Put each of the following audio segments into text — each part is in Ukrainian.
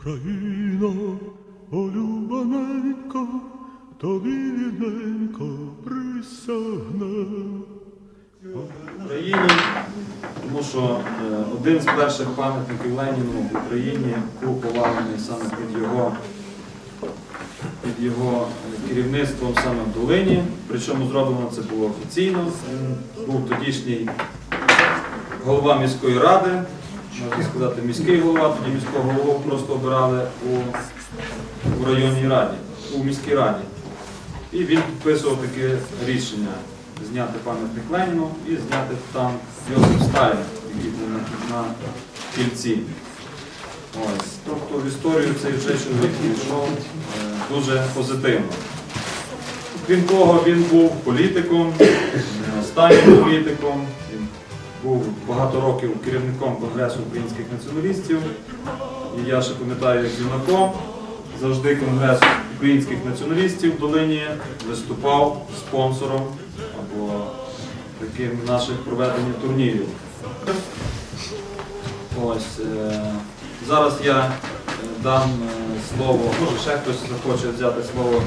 Україно, улюблененька, тобі відненько присягне. Україні, тому що е, один з перших пам'ятників Леніну в Україні був повалений саме під його, під його е, керівництвом саме в Долині. Причому зроблено це було офіційно. Він був тодішній голова міської ради, можна сказати, міський голова, тоді міського голову просто обирали у, у районній раді, у міській раді. І він підписував таке рішення зняти пам'ятник Леніну і зняти там Йосиф Сталін, який був на, на кільці. Ось. Тобто в історію цей вже чоловік пішов е, дуже позитивно. Крім того, він був політиком, останнім політиком. Був багато років керівником Конгресу українських націоналістів. І я ще пам'ятаю, як юнаком завжди Конгрес українських націоналістів в Долині виступав спонсором або таким наших проведення турнірів. Ось, е, зараз я е, дам е, слово, може ще хтось захоче взяти слово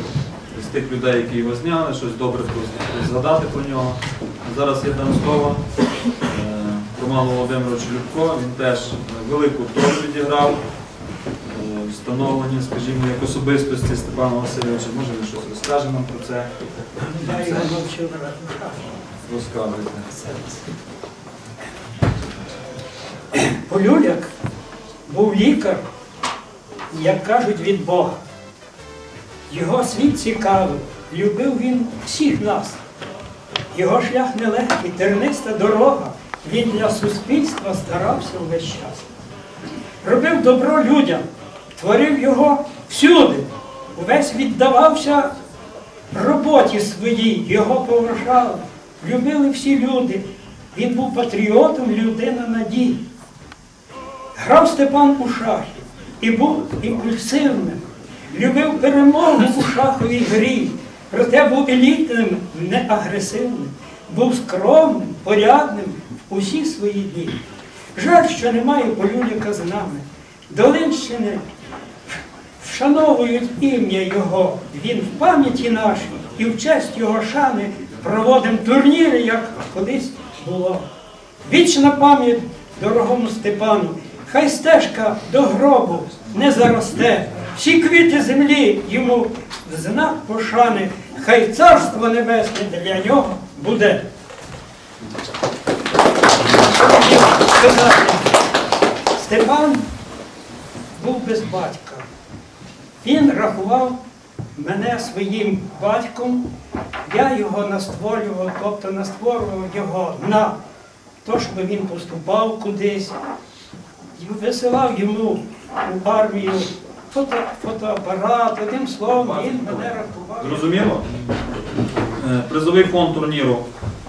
з тих людей, які його зняли, щось добре згадати про нього. Зараз я дам слово Роману Володимировичу Любко. Він теж е, велику роль відіграв встановлення, скажімо, як особистості Степана Васильовича. Може він щось розкаже нам про це? Я його навчив Розказуйте. Полюляк був лікар, як кажуть, від Бога. Його світ цікавий, любив він всіх нас. Його шлях нелегкий, терниста дорога. Він для суспільства старався увесь час. Робив добро людям, творив його всюди. Увесь віддавався роботі своїй, його поважали, любили всі люди. Він був патріотом, людина надії. Грав Степан у шахи і був імпульсивним, любив перемогу у шаховій грі, проте був елітним, не агресивним, був скромним, порядним усі свої дні. Жаль, що немає полюляка з нами. Долинщини вшановують ім'я Його. Він в пам'яті нашій і в честь Його шани проводимо турніри, як колись було. Вічна пам'ять дорогому Степану, хай стежка до гробу не заросте, всі квіти землі йому в знак пошани, хай царство небесне для нього буде. Степан був без батька. Він рахував мене своїм батьком, я його настворював, тобто настворював його на то, щоб він поступав кудись, висилав йому у армію фото, фотоапарат, одним словом, він мене рахував. Зрозуміло? Е, Призовий фонд турніру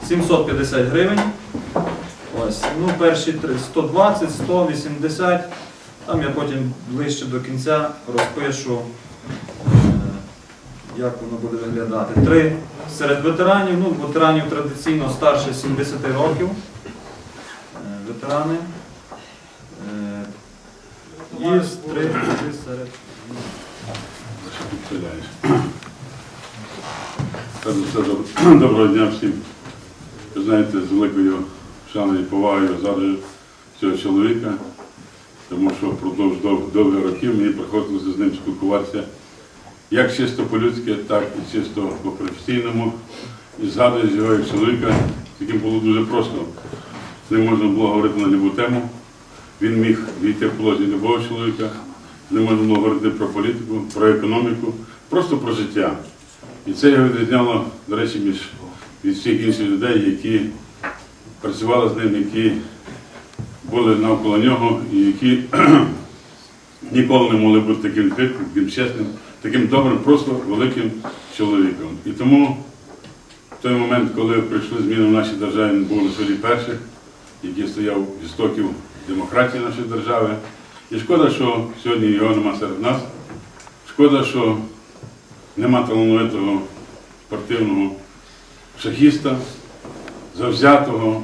750 гривень. Ось. Ну, перші три 120, 180. Там я потім ближче до кінця розпишу, е, як воно буде виглядати. Три серед ветеранів. Ну, ветеранів традиційно старше 70 років. Е, Ветерани. Е, І три три серед. Доброго дня всім. Ви знаєте, з великою шаною і повагою згадую цього чоловіка, тому що впродовж дов- довгих років мені приходилося з ним спілкуватися як чисто по-людськи, так і чисто по-професійному. І згадую його як чоловіка, з яким було дуже просто. З ним можна було говорити на любу тему. Він міг війти в положення любого чоловіка. Не можна було говорити про політику, про економіку, просто про життя. І це його відрізняло, до речі, між від всіх інших людей, які працювали з ним, які були навколо нього і які ніколи не могли бути таким відкритим, таким чесним, таким добрим, просто великим чоловіком. І тому в той момент, коли прийшли зміни в нашій державі, він був на чолі перших, який стояв істоків демократії нашої держави. І шкода, що сьогодні його нема серед нас. Шкода, що нема талановитого спортивного шахіста, завзятого.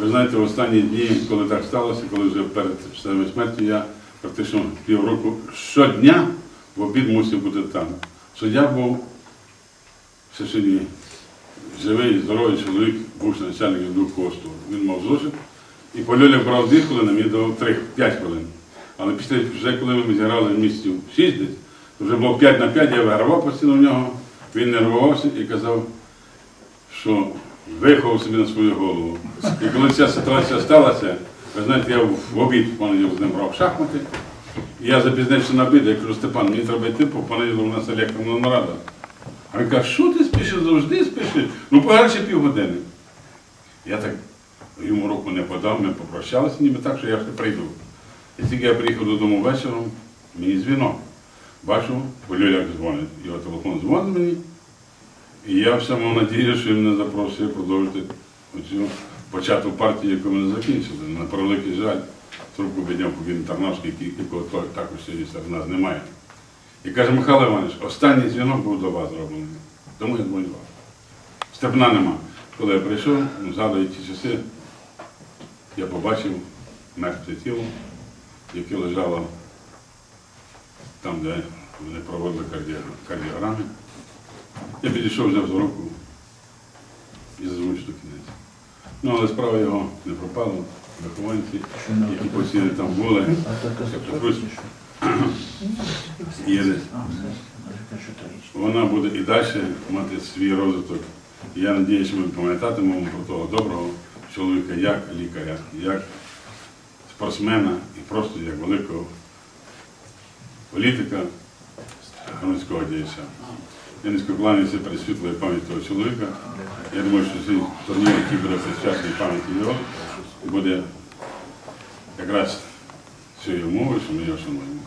Ви знаєте, в останні дні, коли так сталося, коли вже перед самою смертю я практично півроку щодня в обід мусив бути там. Суддя був все сьогодні живий, здоровий чоловік, бувши начальником двох посту. Він мав зошит. І по Льолі брав дві хвилини, мені давав 3-5 хвилин. Але після, вже коли ми зіграли місяців 6 десь, то вже було 5 на 5, я вигравав постійно в нього, він нервувався і казав, що виховав собі на свою голову. І коли ця ситуація сталася, ви знаєте, я в обід в понеділок з ним брав шахмати, і я запізнився на обід, я кажу, Степан, мені треба йти, бо в понеділок у нас електронна нарада. А він каже, що ти спішиш, завжди спішиш? Ну, погано ще півгодини. Я так йому руку не подав, ми попрощалися, ніби так, що я ще прийду. І тільки я приїхав додому вечором, мені дзвінок. Бачу, Полюляк дзвонить. Його телефон дзвонить мені. І я все мав надію, що він мене запросив продовжити оцю початку партії, яку ми не закінчили. На превеликий жаль, трубку підняв Кубін Тарнавський, якого також сьогодні серед нас немає. І каже, Михайло Іванович, останній дзвінок був до вас зроблений. Тому я дзвоню вас. Степна нема. Коли я прийшов, згадую ті часи, я побачив мертве тіло, яке лежало там, де вони проводили кардіо- кардіограми. Я підійшов, взяв за руку і зазвучив до кінець. Ну, але справа його не пропала. Вихованці, які постійно там були, Єдець. Вона буде і далі мати свій розвиток. Я сподіваюся, що ми пам'ятатимемо про того доброго чоловіка, як лікаря, як спортсмена і просто як великого політика, громадського діяча. Я низько кланяюся перед світлою пам'яті того чоловіка. Я думаю, що цей турнір, який буде присвячений пам'яті його, буде якраз цією мовою, що ми його шануємо.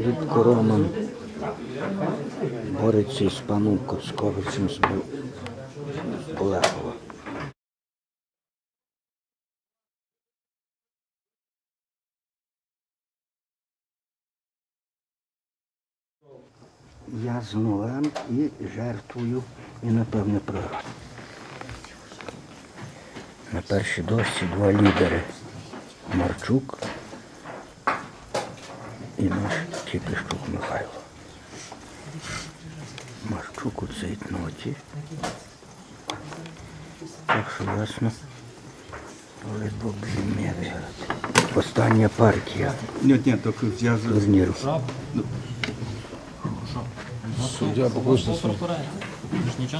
Ліпко Роман бореться із паном Коцковичем з Я з нулем і жертвую, і напевне програю. На першій дошці два лідери. Марчук і наш Пищук Михайло. Марчук у цейтноті. Так що ясно. Але Бог зім'я виграти. Остання партія Ні, ні, так я з-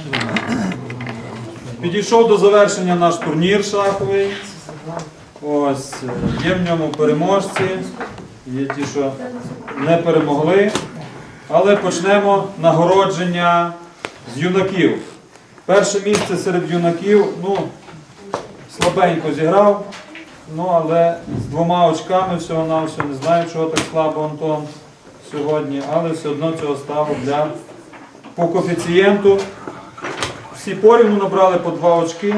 турніру. Підійшов до завершення наш турнір шаховий. Ось е, є в ньому переможці, є ті, що не перемогли. Але почнемо нагородження з юнаків. Перше місце серед юнаків, ну, слабенько зіграв, ну але з двома очками всього-навсього. Не знаю, чого так слабо Антон сьогодні, але все одно цього стало для по коефіцієнту. Всі порівну набрали по два очки.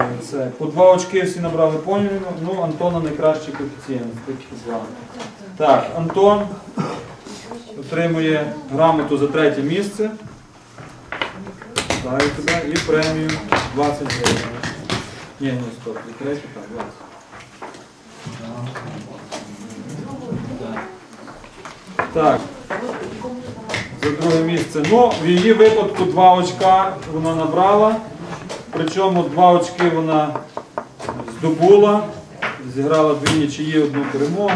Е, Це, по два очки всі набрали порівну. Ну, Антона найкращий коефіцієнт. Так, Антон отримує грамоту за третє місце. Ставлю тебе і премію 20 гривень. Ні, ні, стоп, за третє, так, 20. Так. Друге місце. Ну, в її випадку два очка вона набрала. Причому два очки вона здобула. Зіграла дві нічиї, одну перемогу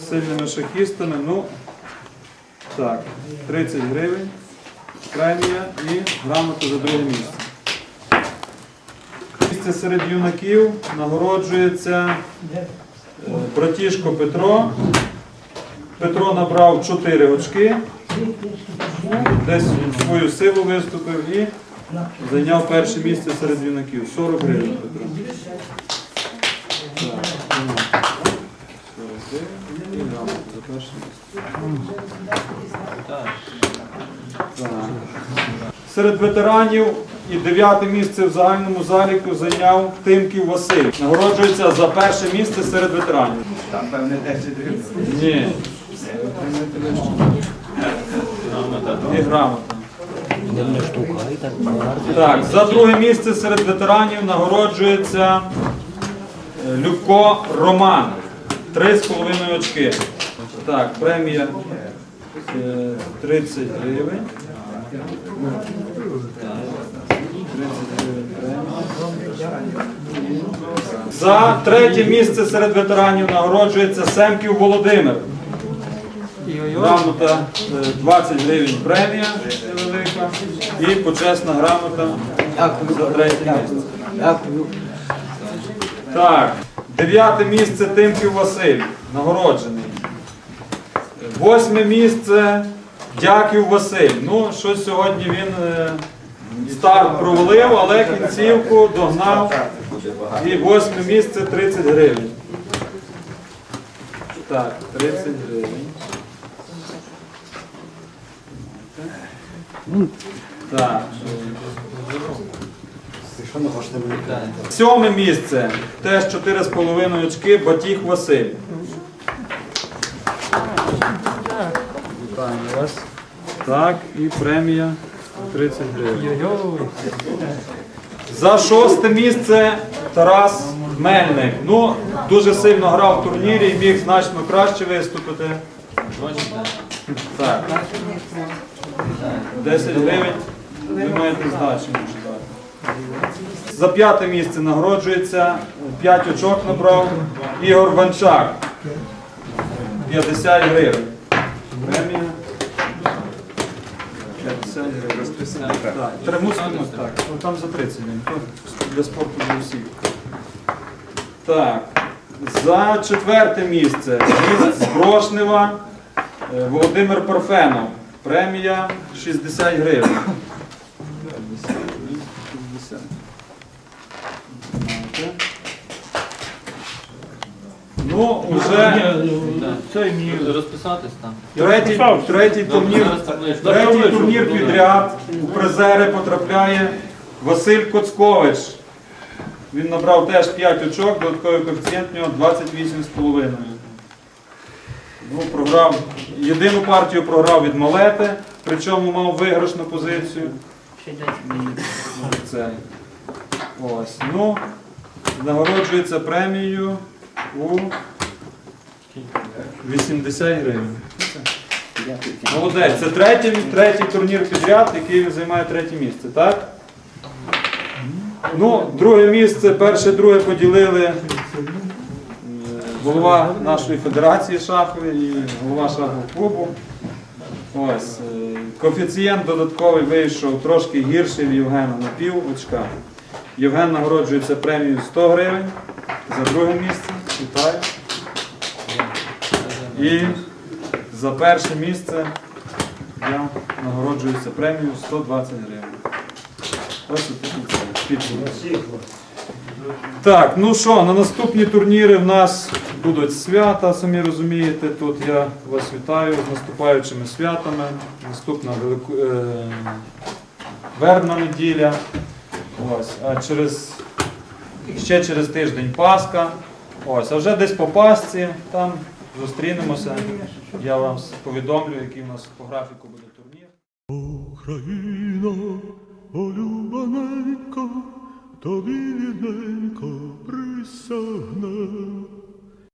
з сильними шахістами. Ну, так, 30 гривень. Премія і грамота за друге місце. Місце серед юнаків нагороджується е, братішко Петро. Петро набрав 4 очки. Десь він свою силу виступив і зайняв перше місце серед юнаків. 40 гривень Петро. Так, 40 гривень і грамота за перше місце. Так. Серед ветеранів і дев'яте місце в загальному заліку зайняв Тимків Василь. Нагороджується за перше місце серед ветеранів. там певне 10 гривень. Ні. Так, за друге місце серед ветеранів нагороджується е, Любко Роман. Три з половиною очки. Так, премія е, 30 гривень. 30 гривень. За третє місце серед ветеранів нагороджується Семків Володимир. Грамота е, 20 гривень премія невелика і почесна грамота за третє місце. Так, дев'яте місце Тимків Василь, нагороджений. Восьме місце Дяків Василь. Ну, щось сьогодні він е, старт провалив, але кінцівку догнав. І восьме місце 30 гривень. Так, 30 гривень. Так. Сьоме місце. Теж 4,5 очки. Батіг Василь. Вітаємо вас. Так, і премія 30 гривень. За шосте місце Тарас Мельник. Ну, дуже сильно грав в турнірі і міг значно краще виступити. Так. 10 гривень. Ви маєте здачу може дати. За п'яте місце нагороджується 5 очок набрав Ігор Ванчак. 50 гривень. Премія. 50 гривень. Так, мусимо так. Ну, там за 30 гривень. Для спорту для всіх. Так. За четверте місце міст з Брошнева е, Володимир Парфенов. Премія 60 гривень. 50. Ну, вже Розписатись там. третій, третій турнір, третій турнір підряд у призери потрапляє Василь Коцкович. Він набрав теж 5 очок, додатковий коефіцієнт у нього 28,5. Ну, програв, єдину партію програв від Малети, причому мав виграшну позицію. Це. Ось. Ну, нагороджується премією у 80 гривень. Молодець, це третій, третій турнір підряд, який займає третє місце, так? Ну, друге місце, перше, друге поділили голова нашої федерації шахової і голова шахового клубу. Ось, е, коефіцієнт додатковий вийшов трошки гірший в Євгена на пів очка. Євген нагороджується премією 100 гривень за друге місце. Вітаю. І за перше місце я нагороджуюся премією 120 гривень. Ось підсумки. Так, ну що, на наступні турніри в нас будуть свята, самі розумієте. Тут я вас вітаю з наступаючими святами. Наступна велику, е, вербна неділя. Ось, а через, ще через тиждень Пасха. Ось, а вже десь по Пасці там зустрінемося. Я вам повідомлю, який у нас по графіку буде турнір. Україно, улюблененько, тобі рідненько присягне.